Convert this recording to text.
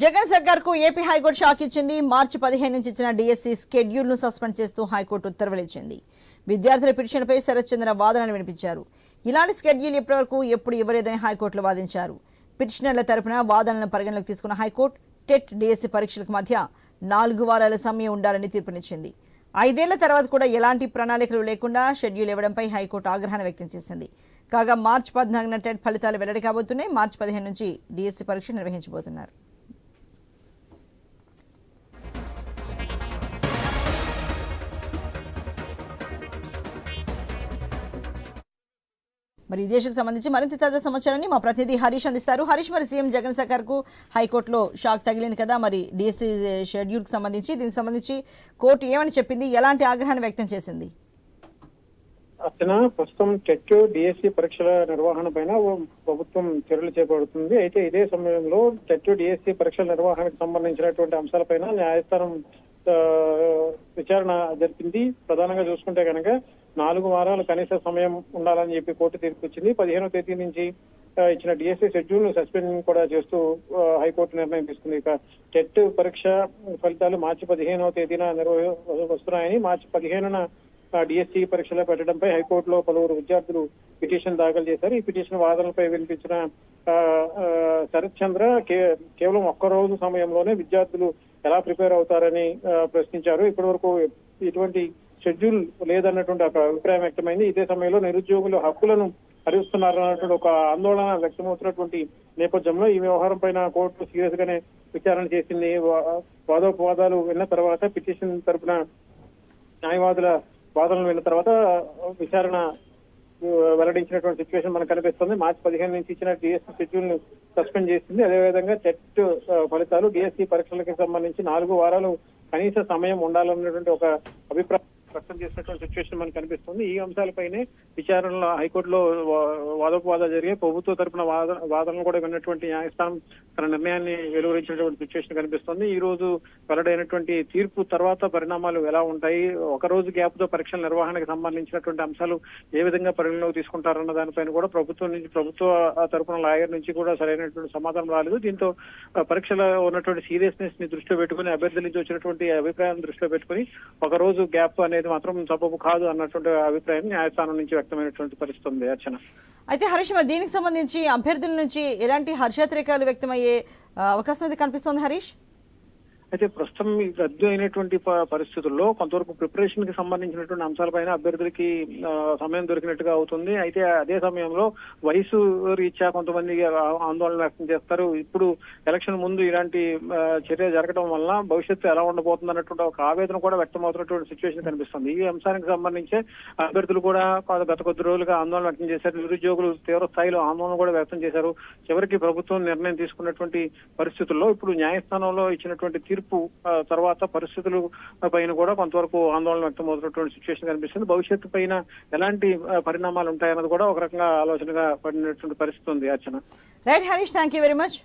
జగన్ సర్కార్కు AP high court shock ఇచ్చింది. మార్చి పదిహేను నుంచి ఇచ్చిన డిఎస్సి స్కెడ్యూల్ను సస్పెండ్ చేస్తూ హైకోర్టు ఉత్తర్వులు ఇచ్చింది విద్యార్థుల పిటిషన్పై శరత్ చంద్ర వాదనలు వినిపించారు. ఇలాంటి స్కెడ్యూల్ ఇప్పటివరకు ఎప్పుడు ఇవ్వలేదని హైకోర్టులో వాదించారు. పిటిషనర్ల తరపున వాదనలను పరిగణలోకి తీసుకున్న హైకోర్టు టెట్ డిఎస్సి పరీక్షలకు మధ్య నాలుగు వారాల సమయం ఉండాలని తీర్పునిచ్చింది. ఐదేళ్ళ తర్వాత కూడా ఎలాంటి ప్రణాళికలు లేకుండా షెడ్యూల్ ఇవ్వడంపై హైకోర్టు ఆగ్రహం వ్యక్తం చేసింది. కాగా మార్చి పద్నాలుగున టెట్ ఫలితాలు వెల్లడి కాబోతున్నాయి. మార్చి పదిహేను నుంచి డిఎస్సి పరీక్ష నిర్వహించబోతున్నారు. మరి ఈ దేశకు సంబంధించి మరింత తాజా సమాచారాన్ని మా ప్రతినిధి హరీష్ అందిస్తారు. హరీష్ మరి సీఎం జగన్ సర్కార్కు హైకోర్టులో షాక్ తగిలింది కదా మరి డిఎస్సీ షెడ్యూల్కి సంబంధించి దీనికి సంబంధించి కోర్టు ఏమని చెప్పింది ఎలాంటి ఆగ్రహాన్ని వ్యక్తం చేసింది? అర్చన ప్రస్తుతం టెట్ డిఎస్సి పరీక్షల నిర్వహణ పైన ప్రభుత్వం చర్యలు చేపడుతుంది. అయితే ఇదే సమయంలో టెట్ డిఎస్సి పరీక్షల నిర్వహణకు సంబంధించినటువంటి అంశాలపైన న్యాయస్థానం విచారణ జరిపింది. ప్రధానంగా చూసుకుంటే కనుక నాలుగు వారాలు కనీస సమయం ఉండాలని చెప్పి కోర్టు తీర్పు ఇచ్చింది పదిహేనో తేదీ నుంచి ఇచ్చిన డిఎస్సి షెడ్యూల్ను సస్పెండ్ కూడా చేస్తూ హైకోర్టు నిర్ణయం తీసుకుంది. ఇక టెట్ పరీక్ష ఫలితాలు మార్చి పదిహేనవ తేదీన నిర్వహి వస్తున్నాయని మార్చి పదిహేనున డిఎస్సి పరీక్షలో పెట్టడంపై హైకోర్టులో పలువురు విద్యార్థులు పిటిషన్ దాఖలు చేశారు. ఈ పిటిషన్ వాదనలపై వినిపించిన ఆ, శరత్ చంద్ర కేవలం ఒక్క రోజు సమయంలోనే విద్యార్థులు ఎలా ప్రిపేర్ అవుతారని ఆ, ప్రశ్నించారు. ఇప్పటి వరకు ఇటువంటి షెడ్యూల్ లేదన్నటువంటి ఒక అభిప్రాయం వ్యక్తమైంది. ఇదే సమయంలో నిరుద్యోగులు హక్కులను హరిస్తున్నారు అన్నటువంటి ఒక ఆందోళన వ్యక్తమవుతున్నటువంటి నేపథ్యంలో ఈ వ్యవహారం పైన కోర్టు సీరియస్ గానే విచారణ చేసింది. వాదోపవాదాలు విన్న తర్వాత పిటిషన్ తరపున న్యాయవాదుల వాదనలు విన్న తర్వాత విచారణ వెల్లడించినటువంటి సిచ్యువేషన్ మనకు కనిపిస్తుంది. మార్చి పదిహేను నుంచి ఇచ్చిన డిఎస్సీ షెడ్యూల్ను సస్పెండ్ చేసింది. అదేవిధంగా టెట్ ఫలితాలు డిఎస్సీ పరీక్షలకు సంబంధించి నాలుగు వారాలు కనీస సమయం ఉండాలన్నటువంటి ఒక అభిప్రాయం వ్యక్తం చేసినటువంటి సిచ్యువేషన్ మనకు కనిపిస్తుంది. ఈ అంశాలపైనే విచారణలో హైకోర్టులో వా- వాదోపవాద జరిగే ప్రభుత్వ తరపున వాదనలు కూడా విన్నటువంటి న్యాయస్థానం తన నిర్ణయాన్ని వెలువరించినటువంటి సిచ్యువేషన్ కనిపిస్తుంది. ఈ రోజు వెల్లడైనటువంటి తీర్పు తర్వాత పరిణామాలు ఎలా ఉంటాయి? ఒక రోజు గ్యాప్తో పరీక్షల నిర్వహణకు సంబంధించినటువంటి అంశాలు ఏ విధంగా పరిగణలోకి తీసుకుంటారన్న దానిపైన కూడా ప్రభుత్వం నుంచి ప్రభుత్వ తరపున లాయర్ నుంచి కూడా సరైనటువంటి సమాధానం రాలేదు. దీంతో పరీక్షల ఉన్నటువంటి సీరియస్నెస్ని దృష్టిలో పెట్టుకుని అభ్యర్థుల నుంచి వచ్చినటువంటి అభిప్రాయం దృష్టిలో పెట్టుకుని ఒక రోజు గ్యాప్ అనేది మాత్రం సబబు కాదు అన్నటువంటి అభిప్రాయం న్యాయస్థానం నుంచి వ్యక్తమైనటువంటి పరిస్థితి ఉంది అర్చన. అయితే హరీష్ మరి దీనికి సంబంధించి అభ్యర్థుల నుంచి ఎలాంటి హర్షాతిరేకాలు వ్యక్తమయ్యే అవకాశం అయితే కనిపిస్తోంది హరీష్? అయితే ప్రస్తుతం ఈ రద్దు అయినటువంటి ప- పరిస్థితుల్లో కొంతవరకు ప్రిపరేషన్కి సంబంధించినటువంటి అంశాలపైన అభ్యర్థులకి సమయం దొరికినట్టుగా అవుతుంది. అయితే అదే సమయంలో వయసు రీత్యా కొంతమంది ఆందోళన వ్యక్తం చేస్తారు. ఇప్పుడు ఎలక్షన్ ముందు ఇలాంటి చర్య జరగడం వల్ల భవిష్యత్తు ఎలా ఉండబోతుంది అన్నటువంటి ఒక ఆవేదన కూడా వ్యక్తం అవుతున్నటువంటి సిచ్యువేషన్ కనిపిస్తుంది. ఈ అంశానికి సంబంధించి అభ్యర్థులు కూడా గత కొద్ది రోజులుగా ఆందోళన వ్యక్తం చేశారు. నిరుద్యోగులు తీవ్ర స్థాయిలో ఆందోళన కూడా వ్యక్తం చేశారు. చివరికి ప్రభుత్వం నిర్ణయం తీసుకున్నటువంటి పరిస్థితుల్లో ఇప్పుడు న్యాయస్థానంలో ఇచ్చినటువంటి తీర్పు తర్వాత పరిస్థితులు పైన కూడా కొంతవరకు ఆందోళన వ్యక్తమవుతున్నటువంటి సిచ్యువేషన్ కనిపిస్తుంది. భవిష్యత్తు పైన ఎలాంటి పరిణామాలు ఉంటాయన్నది కూడా ఒక రకంగా ఆలోచనగా పడినటువంటి పరిస్థితి ఉంది Archana. Right Harish thank you very much